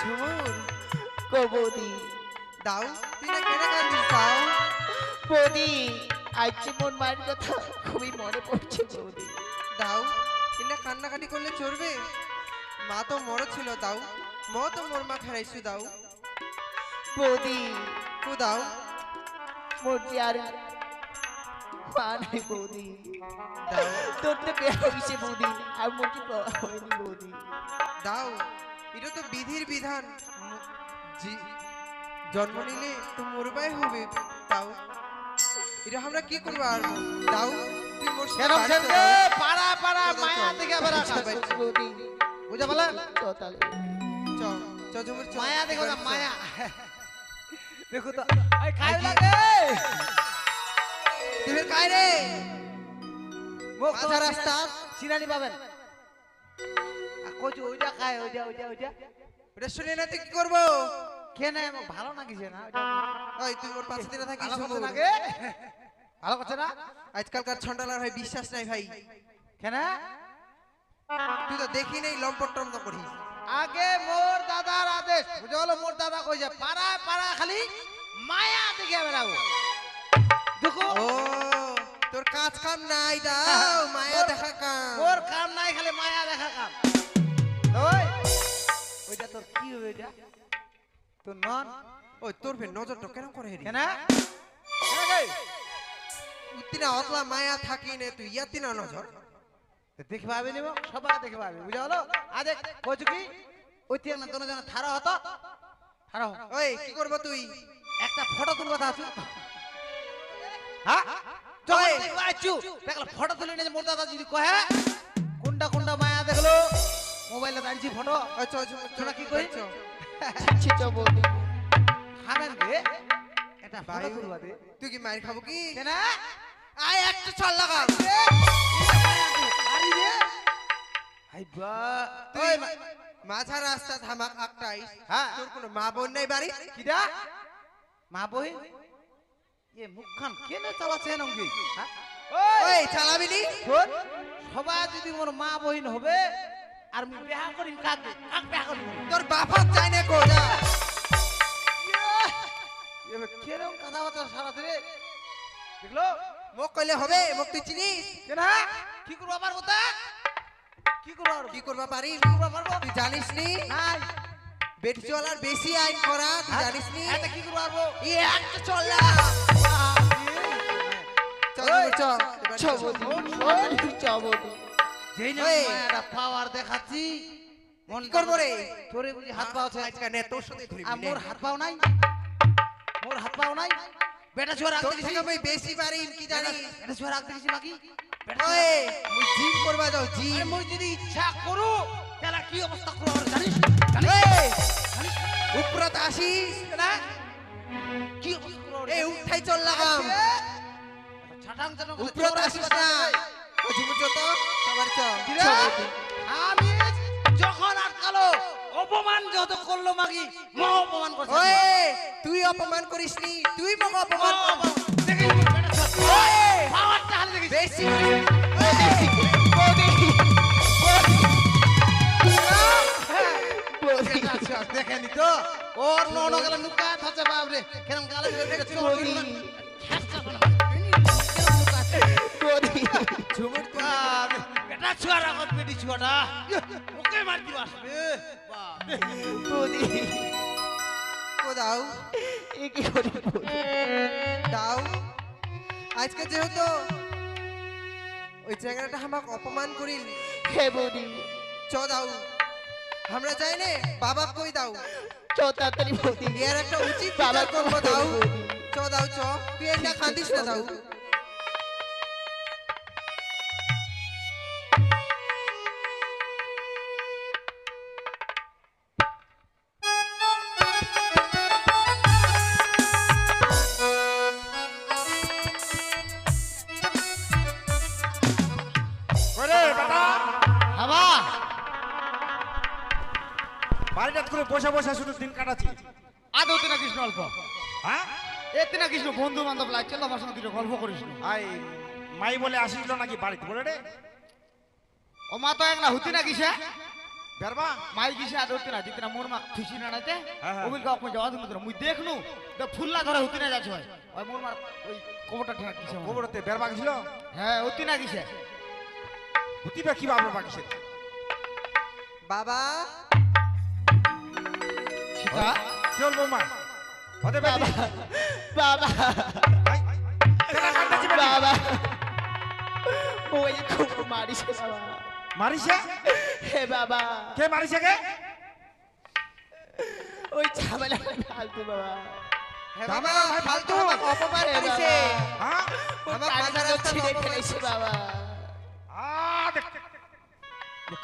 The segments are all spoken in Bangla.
ঝুমুর গো বৌদি দাও তুই না কেন কান্দিস দাও। বৌদি আজ যে মোর মায়ের কথা খুবই মনে পড়ছে বৌদি। দাও তুই না কান্নাকাটি করলে চলবে মা তো মর ছিল দাও। ম তো মোর মা খারাইছু দাও। বৌদি কু দাও। মোর যে আর মা নাই বৌদি? দাও। তোর তো বিয়ে হয়েছে বৌদি আর মোর কি পড়া হয়নি বৌদি। দাও। এটা তো বিধির বিধান। জন্ম নিলে তো মরবাই হবে দাও এটা আমরা কি করব আর? দাও। পাড়া পাড়া মায়া বুঝা চ চ ঝুমুর মায়া দেখো না মায়া। দেখো তো। খাই লাগে রে। মুখ রাস্তা। চিনানি পাবেন। কইছো ওইটা খায় ওইটা ওইটা ওইটা। ওটা শুনে না তুই কি করব কেন মোক ভালো লাগিছে না ওই তুই ওর পাশে দিনে থাকিস না কে? ভালো করছে না? আজকালকার ছন্ডালার ভাই বিশ্বাস নাই ভাই। কেন তুই তো দেখি নেই লম্পট টম্প করিস আগে মোর দাদার আদেশ বুঝে হলো মোর দাদা কইছে পাড়া পাড়া খালি মায়া দেখে বেড়াবো। দেখো। ও তোর কাজ কাম নাই দাও মায়া দেখা কাম। ওর কাম নাই খালি মায়া দেখা কাম। তোর কি হবে এটা? তোর নন ওই তোর ফের নজরটা কেন করে হেরি? কেন? উত্তিনা অতলা মায়া থাকি নে তুই ইয়াতি না নজর। তো দেখে পাবি নিব সবাই দেখে পাবি বুঝা হলো আজ কইছো কি? ওই তিন না তোর যেন থারা হতো? থারা হ। ওই কি করব তুই? একটা ফটো তুলবা আছু? হ্যাঁ চল। দেখবা আছু দেখলা ফটো তুলে নিয়ে মোর দাদা যদি কহে কোনটা কোনটা মায়া দেখল। মোবাইলে দাঁড়িয়েছি ফটো। তোরা কি ছি খাবেন গে এটা বায়ু। তুই কি মার খাব কি? কেন? আয় একটা চল লাগা আরে রে হাইবা তুই মাঝা রাস্তা থামাক একটাই হ্যাঁ। তোর কোনো মা বোন নাই বাড়ি? কিডা? মা বই? এ মুখখান কেনে চালাচ্ছে নঙ্গি? ওই চালাবি নি? সবাই যদি মোর মা বহিন হবে আর মুই বিয়া করিম কাক কাক বিয়া করিম তোর বাপাত চাই না কো যা এবার কেরম কথাবার্তা সারা রে দেখল মোক কইলে হবে মোক তুই চিনিস কেন কি করব আবার কথা কি করব আর কি করবা পারি কি করব পারব তুই জানিস নি নাই বেটি চলার বেশি আইন করা তুই হ্যাঁ? জানিস নি এতে কি করব পারব ই একটা চল লাগা চল ওই, ঝুমুর, যেই না একটা পাওয়ার দেখাচ্ছি মন করব রে? তোরে বুঝি হাত পাও আছে আজকে নে তোর সাথে ধরি মোর হাত পাও নাই? মোর হাত পাও নাই? বেটা ছোয়া তোর থেকে আমি বেশি পারি কি জানিস? বেটা ছোয়া রাখতে গেছি বাকি? ওই মুই জিম করবা যাও আরে জিম যদি ইচ্ছা করু তাহলে কি অবস্থা করো জানিস? জানিস? উপরত আসিস না? কি এই উঠাই চল লাগাম। ছাটাং ছাটাং উপরত আসিস না। ও ঝুমুর চ তো? সবার চ? আমি যখন আটকালো অপমান যত করল মাগি মহা অপমান করছে। ওই তুই অপমান করিস নি তুই মহা অপমান। বেশি। বৌদি। আচ্ছা দেখেনি তো? ওর নন গেল নুকা থাছে বাবরে কেরম গালে দিলে বেটা ছুয়া রাখত বেটি ছুয়াটা। ওকে মার দিবা আসবে। বৌদি দাও। এ কি করি দাও। আজকে যেহেতু ওই চ্যাংড়াটা আমাকে অপমান করিল হে বৌদি। চ দাও। আমরা যাই নে বাবা কই দাও? চ তাড়াতাড়ি বৌদি। এর একটা উচিত বাবা করব দাও। চ দাও চ। তুই এটা কাঁদিস না দাও। বসে বসে শুধু দিন কাটাচ্ছি। আদৌ তিনা কৃষ্ণ অল্প? হ্যাঁ? এ তিনা কৃষ্ণ বন্ধু বান্ধব লাগছে আমার সঙ্গে দুটো গল্প করিস আই মাই বলে আসিল নাকি বাড়িতে বলে রে ও মা তো এক না হুতি না কিসে? বেরবা। মাই গিসে আর হতে না দিতে না মোর মা খুশি না নাতে। ওবিল কোন যাওয়া দিন মুই দেখনু তো ফুল্লা ধরে হতে না যাচ্ছে ভাই। ওই মোর মা ওই কবরটা ঠেকা কিসে। গোবরতে বেরবা গেছিল হ্যাঁ হতে না গিসে হুতিবা কি ভাবে বাকিছে বাবা? সীতা হল বৌমা হতে বাবা বাবা। ওই খুব মারিছে বাবা মারিছে? হে বাবা। কে মারিছে কে? ওই ঝামেলা ফালতু বাবা। বাবা, ভাই, ফালতু। অপমান করেছে। হ্যাঁ? রাস্তা ছিঁড়ে ফেলেছে বাবা। আ দেখ।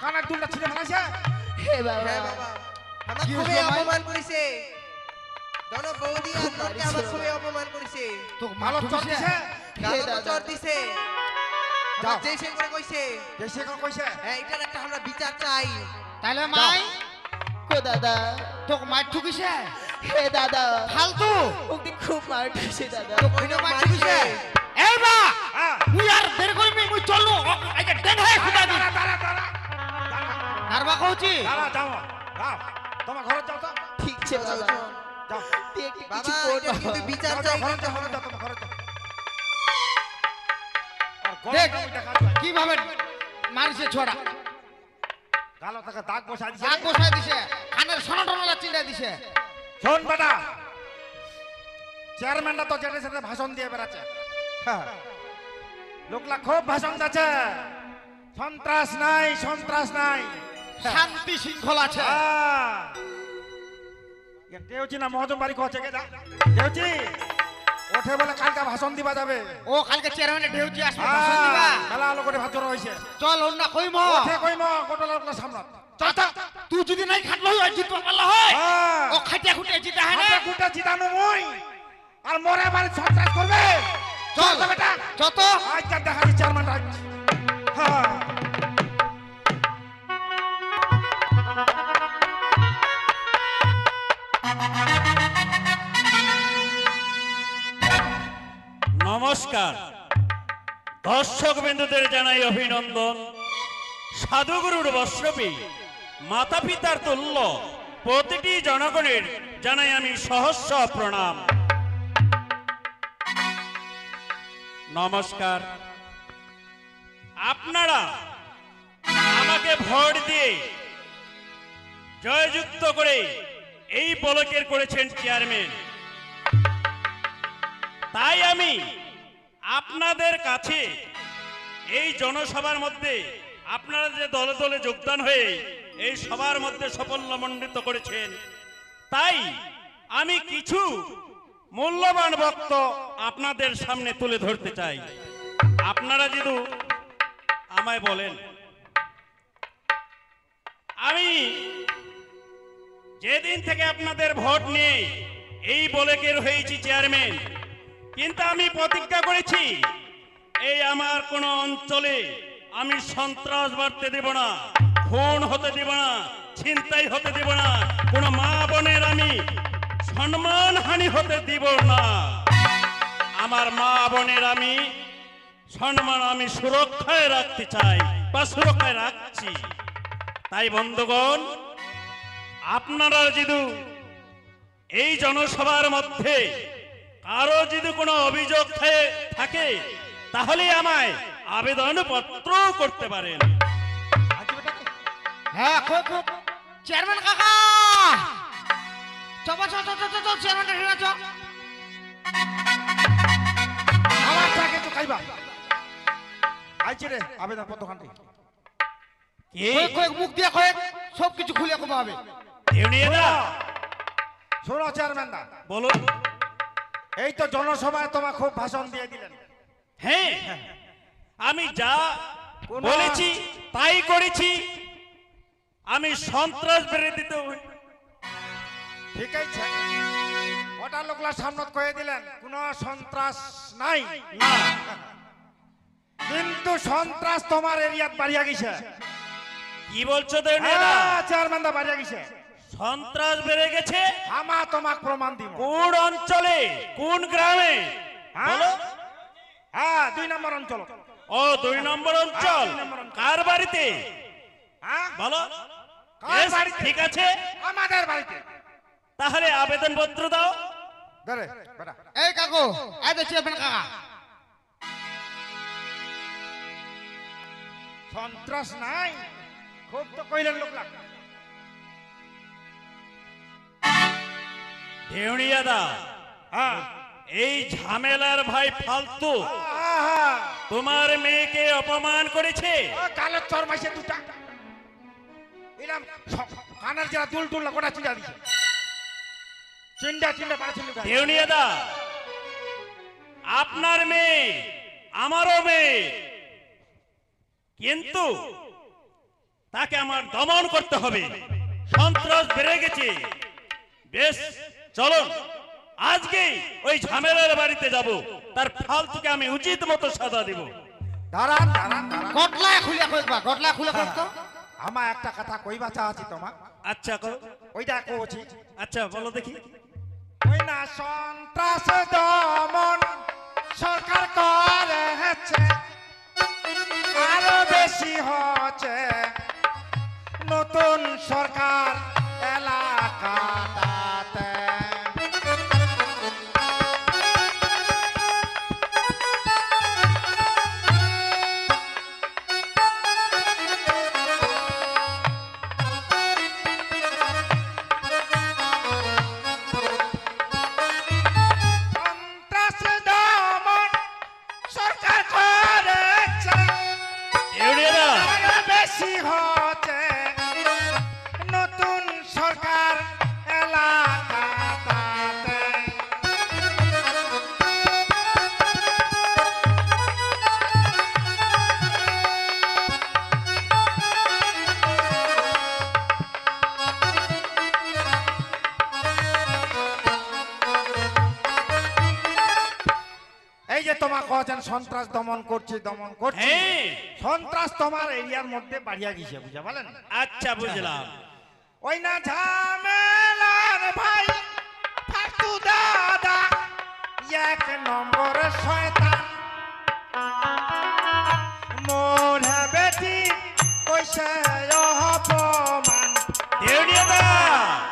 কানের দুলটা ছিঁড়ে মারাইছে হে বাবা। হ্যাঁ বাবা। আমার কি খুবই অপমান করেছে। জন বৌদি আর লোককে আমার খুবই অপমান করেছে। তো ভালো চর দিছে? দাদা। চর দিছে। আমার যেই করে কইছে। দেশে কোন কইছে? হ্যাঁ এটার একটা আমরা বিচার চাই। তাহলে মাই? কো দাদা? তো মাই ঠুকিছে? হে দাদা। ফালতু। ওকে খুব মার খাইছে দাদা। কইনো মাই ঠুকিছে। এই বা মুই আর দেরি করিমি মুই চললু। আই যে ডেন খুদা দি। দাঁড়া দাঁড়া দাঁড়া নারবা কইছি দাঁড়া যাও যাও তোমার ঘরে যাও তো। ঠিক আছে বাবা যাও। তুই একটু কিছু কর কিন্তু বিচার চাই ঘরে যাও, ঘরে যাও, তোমার ঘরে যাও। দেখ। কীভাবে মারিছে ছোড়া গালো থেকে দাগ বসাই দিছে। দাগ বসাই দিছে। কানের সোনা টোনা চিন্তা দিছে। শোন বেটা চেয়ারম্যানটা তো যেটা সেটা ভাষণ দিয়ে বেড়াচ্ছে। হ্যাঁ। লোকলা খুব ভাষণ যাচ্ছে সন্ত্রাস নাই সন্ত্রাস নাই। শান্তি শৃঙ্খলা আছে। হ্যাঁ। দেউচি না মহজম বাড়ি কে যা দেউচি ওঠে বলে কালকে ভাষণ দিবা যাবে। ও কালকে চেয়ারম্যানে ঢেউচি আসবে ভাষণ দিবা। হ্যাঁ, মেলা লোকের ভাত জড়ো হয়েছে চল অন্য কইম। ওঠে কইম গোটা লোকলা সামনত চল চল তুই যদি নাই খাটলো হয় জিতবা পারলা হয়। হ্যাঁ। ও খাটিয়া খুটিয়া জিতা হয় না। কুটা জিতানো মই। আর মরে বাড়ি সন্ত্রাস করবে। চল বেটা। যত আজকে দেখা চেয়ারম্যান রাজ হ্যাঁ। নমস্কার। দর্শক বিন্দুদের জানাই অভিনন্দন। সাধুগুরুর বৈষ্ণবী মাতা পিতার তুল্য প্রতিটি জনগণের জানাই আমি সহস্র প্রণাম। নমস্কার। আপনারা আমাকে ভোট দিয়ে জয়যুক্ত করে এই বলকের করেছেন চেয়ারম্যান। তাই আমি আপনাদের কাছে এই জনসভার মধ্যে আপনারা যে দলে দলে যোগদান হয়ে এই সভার মধ্যে সাফল্যমণ্ডিত করেছেন, তাই আমি কিছু মূল্যবান বক্ত আপনাদের সামনে তুলে ধরতে চাই। আপনারা যদি আমায় বলেন, আমি যেদিন থেকে আপনাদের ভোট নিয়ে এই বলেকের হয়েছি চেয়ারম্যান কিন্তু আমি প্রতিজ্ঞা করেছি, এই আমার কোন অঞ্চলে আমি সন্ত্রাস বাড়তে দেব না, খুন হতে দেব না, ছিনতাই হতে দেব না, কোন মা বোনের আমি সম্মান হানি হতে দিব না। আমার মা বোনের আমি সম্মান আমি সুরক্ষায় রাখতে চাই, বা সুরক্ষায় রাখছি। তাই বন্ধুগণ, আপনারা যদি এই জনসভার মধ্যে কারও যদি কোনো অভিযোগ থাকে তাহলে আমায় আবেদন পত্র করতে পারেন। হ্যাঁ চেয়ারম্যান কাকা! আমার তো খাইবা। আইছে রে আবেদন পত্র খান্তি কি? কই কই মুখ দিয়ে সব কিছু খুলে কবা হবে। দেউনিয়াদা শোনো চেয়ারম্যান দা বলুন। এই তো জনসভায় তোমার খুব ভাষণ দিয়ে দিলেন। হ্যাঁ আমি যা বলেছি তাই করেছি। আমি সন্ত্রাস বেড়ে দিতে ঠিক আছে ওটা লোকলা সামনত কয়ে দিলেন কোনো সন্ত্রাস নাই। না। কিন্তু সন্ত্রাস তোমার এরিয়াত বাড়িয়া গেছে। কি বলছো দেউনিয়াদা হ্যাঁ, চেয়ারম্যান দা বাড়িয়া গেছে। সন্ত্রাস বেড়ে গেছে। আমা তোমাক প্রমাণ দিব। কোন অঞ্চলে কোন গ্রামে? হ্যাঁ? বলো। হ্যাঁ দুই নম্বর অঞ্চল। ও দুই নম্বর অঞ্চল। নম্বর অঞ্চল। কার বাড়িতে? হ্যাঁ? বলো। কার বাড়িতে? ঠিক আছে। আমাদের বাড়িতে। তাহলে আবেদনপত্র দাও। ধরে বেটা। এই কাকু চেয়ারম্যান কাকা। সন্ত্রাস নাই। খুব তো কইলেন লোক লাগ দেউড়িয়াদা হ্যাঁ। এই ঝামেলার ভাই ফালতু। আহা, তোমার মেয়েকে অপমান করেছে? ও কালো চর দুটা। এলাম কানার যারা দুল দুল গোটা চিন্তা দিছে। চিন্তা চিন্তা পাড়া চিন্তা দেউনিয়াদা আপনার মেয়ে আমারও মেয়ে। কিন্তু তাকে আমার দমন করতে হবে। সন্ত্রাস বেড়ে গেছে। বেশ চলুন আজকেই ওই ঝামেলার বাড়িতে যাব। তার ফালতুকে আমি উচিত মতো সাজা দেব। দাঁড়ান দাঁড়ান দাঁড়ান। খুলে কইবা খুলে কইব তো। আমার একটা কথা কইবা চাচ্ছি তোমার আচ্ছা কও। ওইটা কইছি আচ্ছা বলো দেখি। ওই না সন্ত্রাস দমন সরকার করে হচ্ছে আরও বেশি হচ্ছে নতুন সরকার এলাকাটাতে দমন করছে দমন করছে। হ্যাঁ। সন্ত্রাস তোমার এরিয়ার মধ্যে বাড়িয়া গেছে বুঝা বলেন আচ্ছা বুঝলাম। ওই না ঝামেলার ভাই ফাটু দাদা এক নম্বর শয়তান। মোর বেটি কইছে অপমান। দাদা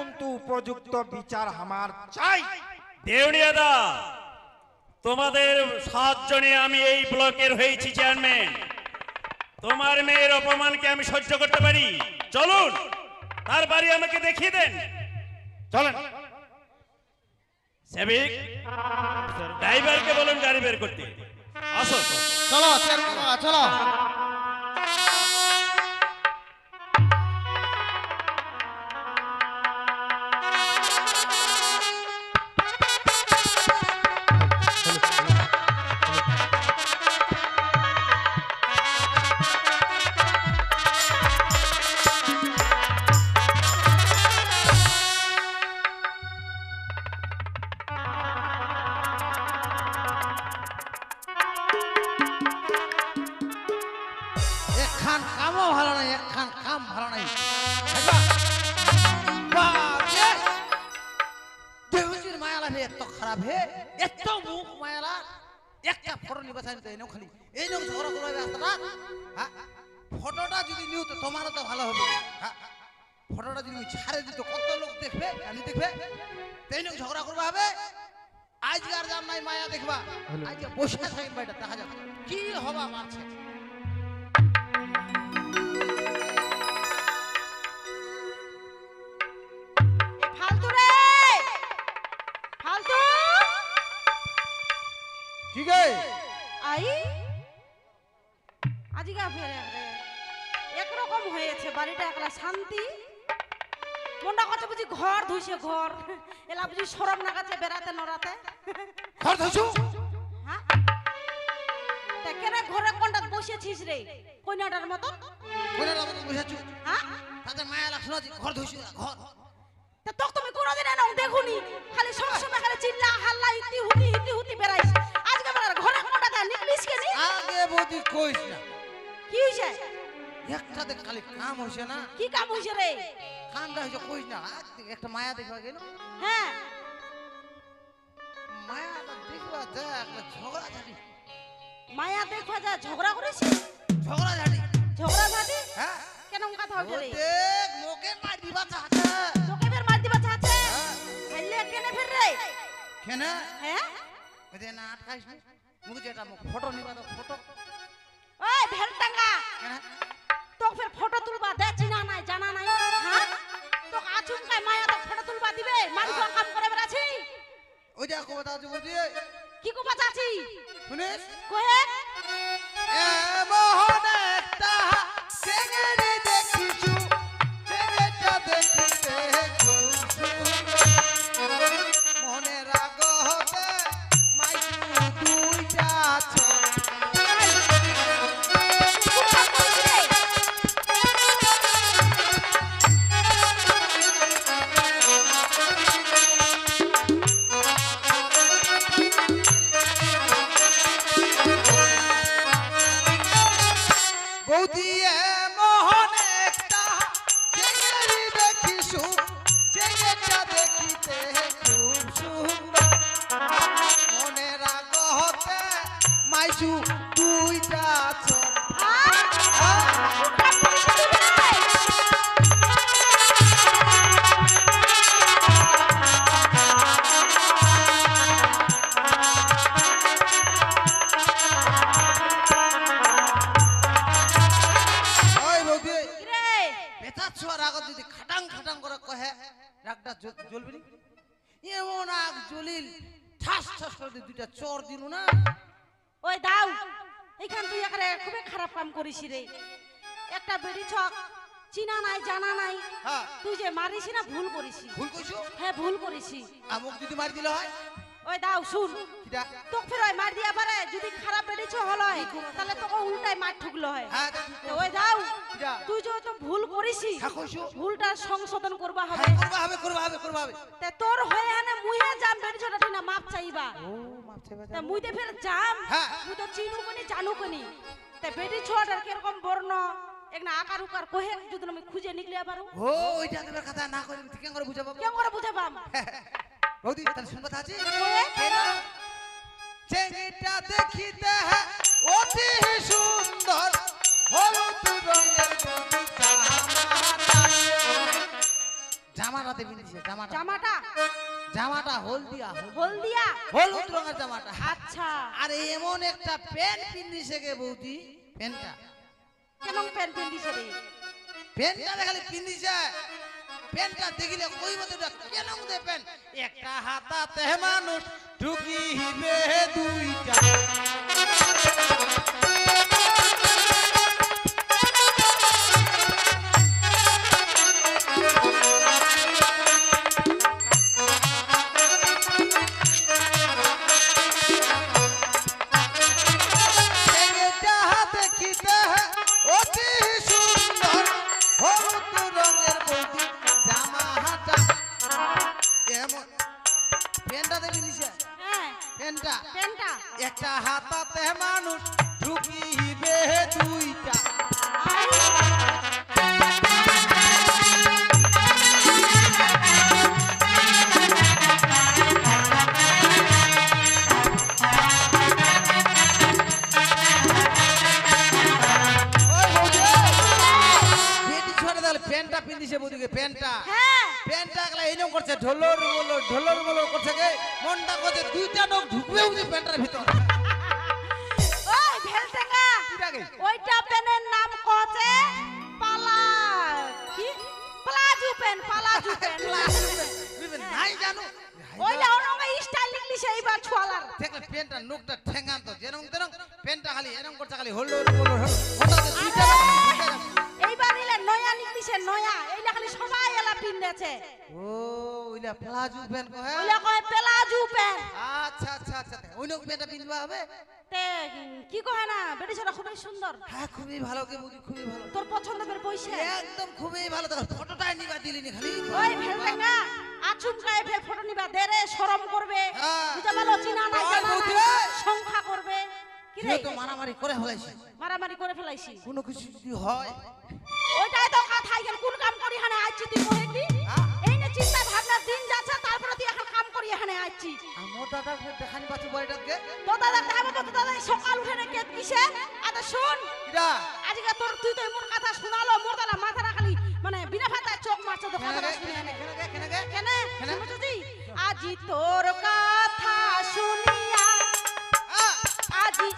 কিন্তু উপযুক্ত বিচার আমার চাই। দেউনিয়াদা তোমাদের সাতজনে আমি এই ব্লকের হয়েছি চেয়ারম্যান। তোমার মেয়ের অপমানকে আমি সহ্য করতে পারি। চলুন তার বাড়ি আমাকে দেখিয়ে দেন। চলেন। সেবিক ড্রাইভারকে বলুন গাড়ি বের করতে। আসো চলো চলো। ফটো এনেও খালি। এই ঝগড়া রাস্তাটা হ্যাঁ? ফটোটা যদি নিও তো তোমারও তো ভালো হবে। হ্যাঁ? ফটোটা যদি ছাড়ে দিত কত লোক দেখবে জানি দেখবে? তাই ঝগড়া করবা হবে? আজকার যার নাই মায়া দেখবা। আজকে বসে থাকেন বাইটা দেখা যাবে কি হবা মারছে আই আজিকা ফেরে একরকম হয়েছে বাড়িটা একলা শান্তি। মনটা কথা বুঝি ঘর ধুইছে ঘর। এলা বুঝি সরম না কাছে বেড়াতে নড়াতে। ঘর ধুছু হ্যাঁ? তা কেন ঘরে কোনটা বসেছিস রে? কইনাটার মতন? কোনে রাত বুঝাছু হ্যাঁ? তাদের মায়া লাগ শোনা ঘর ধুছু ঘর। তা তোকে তুমি কোনোদিন এনে দেখুনি? খালি সব সময় খালি চিল্লা হাল্লা ইতি হুতি ইতি হুতি বেড়ার নিকলিস কেনি আগে বৌদি কইস না। কি হইছে? একটাতে খালি কাম হইছে না। কি কাম হইছে রে? কামটা হইছে কইস না একটা মায়া গেল। হ্যাঁ। মায়াটা দেখবা দেখ একটা ঝগড়া ঝাড়ি মায়া দেখবা যা ঝগড়া করেছি? ঝগড়া ঝাড়ি ঝগড়া ঝাটি? হ্যাঁ। কেন কথা ও হইছে রে দেখ মোকে মার দিবা চাচা তোকে ফের মার দিবা চাচা হ্যাঁ। খাইলে কেনে ফের রে কেনা? হ্যাঁ? না আটকাইস না? মুখ ফটো নিবা তো ফটো। ওই ভেলটাঙ্গা কেনা তোকে ফের ফটো তুলবা দে চিনা নাই জানা নাই। হ্যাঁ? তো আচুমকায় মায়া তো ফটো তুলবা দিবে মানুষ কাম করে বেড়াছি ওই দেখো কথা আছে বুঝি কি কো বাঁচাছি শুনিস? কহে বৌদি একটা বেড়ি ছক। চিনা নাই জানা নাই। হ্যাঁ। তুই যে মারিস না ভুল করিস ভুল কইছো? হ্যাঁ ভুল করিস আমুক যদি মারি দিলে হয়? ওই দাও শুন। তোকে ফের ওই মার দিয়া পারে যদি খারাপ বেড়েছ হল হয়, তাহলে তোকে উল্টাই মার ঠুকলো হয়। হ্যাঁ তা তো ওই দাও। তুই যে তো ভুল করিস হ্যাঁ ভুলটা সংশোধন করবা হবে। করবা হবে করবা হবে করবা হবে। তে তোর হয়ে হানে মুহে জাম বেড়েছটা তুই না মাপ চাইবা। ও মাপছে বাজা তে মুইতে ফের জাম। মুই তো চিনু কোনি জানু কোনি তে বেটি ছোটার কীরকম বর্ণ? একনা আকার উকার কহে যদি আমি খুঁজে নিকলিয়া পারো ও? ওইটা তোমার কথা না করে ঠিক করে বুঝাবো? কেমন করে বুঝে পাম বৌদি তাহলে শুন কথা আছে? কেন? চেঙ্গিটা দেখিতে অতি সুন্দর হলুদ রঙের জামাটা। দেবি জামাটা। জামাটা? জামাটা হলদিয়া হলদিয়া। হলুদ রঙের জামাটা। আচ্ছা। আর এমন একটা প্যান্ট পিন্দিছে গে বৌদি। প্যান্টটা? কেমন প্যান্ট পিন্দিছে রে? প্যান্টটা দেখালে প্যান্টটা দেখিলে কই মতো কেন দে প্যান্ট? একটা হাতাতে মানুষ ঢুকিবে দুইটা। প্যান্টটা একটা হাতাতে মানুষ ঢুকিবে দুইটা। প্যান্টটা পিন্দিছে বৌদিকে প্যান্টটা। হ্যাঁ। প্যান্টটা একলা এইরকম করছে ঢোলর ঢোলর মোলর করছে গে মনটা করছে দুইটা লোক ঢুকবে বুঝি প্যান্টের ভিতর। ওই কিটাকে? ওইটা পেনের নাম কছে পালা। কি? প্লাজু পেন প্লাজু পেন বুঝবে, নাই জানো। ওইটা ওনঙ্গা স্টাইল লিখলি কিসে এইবার ছুয়ালার। দেখলে পেনটা নোকটা ঠেঙ্গান তো যেরকম তেরকম। পেনটা খালি এরকম করছে খালি হলো হলো হঠাৎ দুইটা এইবার নিলে নয়া নিকিসে নয়া এইলা খালি সবাই এলা পিন্দেছে ও ওইলা প্লাজো পেন কো হ্যাঁ? ওইলা কয় পেলাজু প্যান আচ্ছা আচ্ছা আচ্ছা নোক পিনবা হবে? তে কি কয় না বেটি খুবই সুন্দর। হ্যাঁ খুবই ভালো কে বুঝি খুবই ভালো। তোর পছন্দের পয়সা একদম খুবই ভালো ফটোটাই নিবা দিলিনি খালি। ওই ফের ফটো নিবা দেরে শরম করবে। হ্যাঁ। বুঝা ভালো চিনা নাই জানা নাই সংখ্যা করবে। কি রে? তো মারামারি করে ফেলাইছে মারামারি করে ফেলাইছি কোনো কিছু যদি হয়। ওইটাই তো কথা কোন কাম করি হানে আইছি তুই কইতি দাদা দেখানি পাচ্ছি বাড়িটাকে তো দাদা দেখাবো তো দাদা সকাল উঠে নে কেত কিসে আচ্ছা শুন। কিরা? আজকে তোর তুই তো এমন কথা শোনালো মোর দাদা মাথা খালি মানে বিনা ফাতায় চোখ মারছে তো কথাটা শুনে কেন কেন কেন গে কেনে? কেনে? শুনছিস আজি তোর কথা শুনিয়া আজি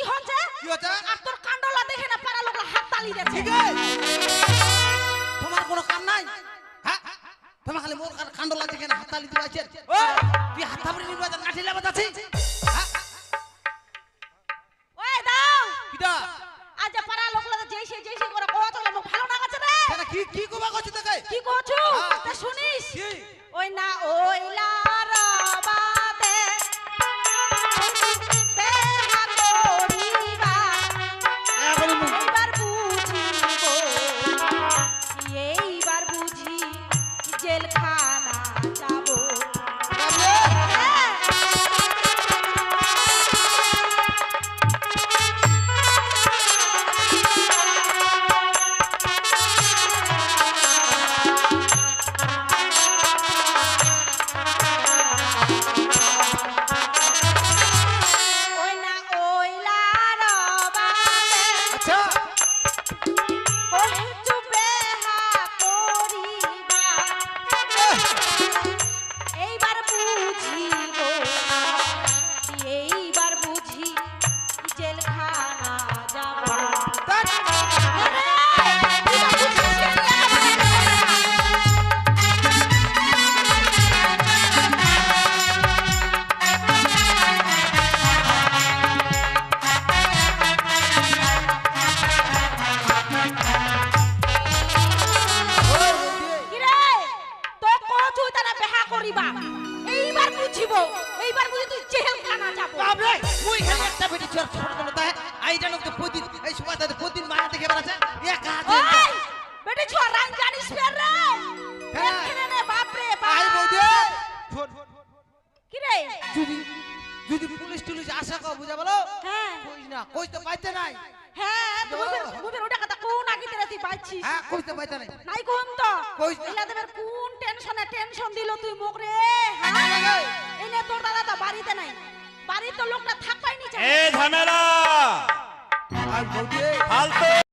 কি হচ্ছে? কি হচ্ছে? আর তোর কান্ডলা দেখে না পাড়া লোক হাত তালি দিচ্ছে ঠিক তোমার কোনো কাম নাই? হ্যাঁ? তোমার খালি মোর কান কান্ড লাগছে কেন হাতালি দিতে ও তুই হাত থাপড়ি নিবা নাঠি লাগাত আছিস হ্যাঁ? ওই দাও! কিটা আজ পাড়া লোক লাগে যেই সেই করে কত লাগে মুখ ভালো না গেছে রে? কি কি কোবা করছিস তোকে? কি করছ? হ্যাঁ। তা শুনিস? ওই না ওইলা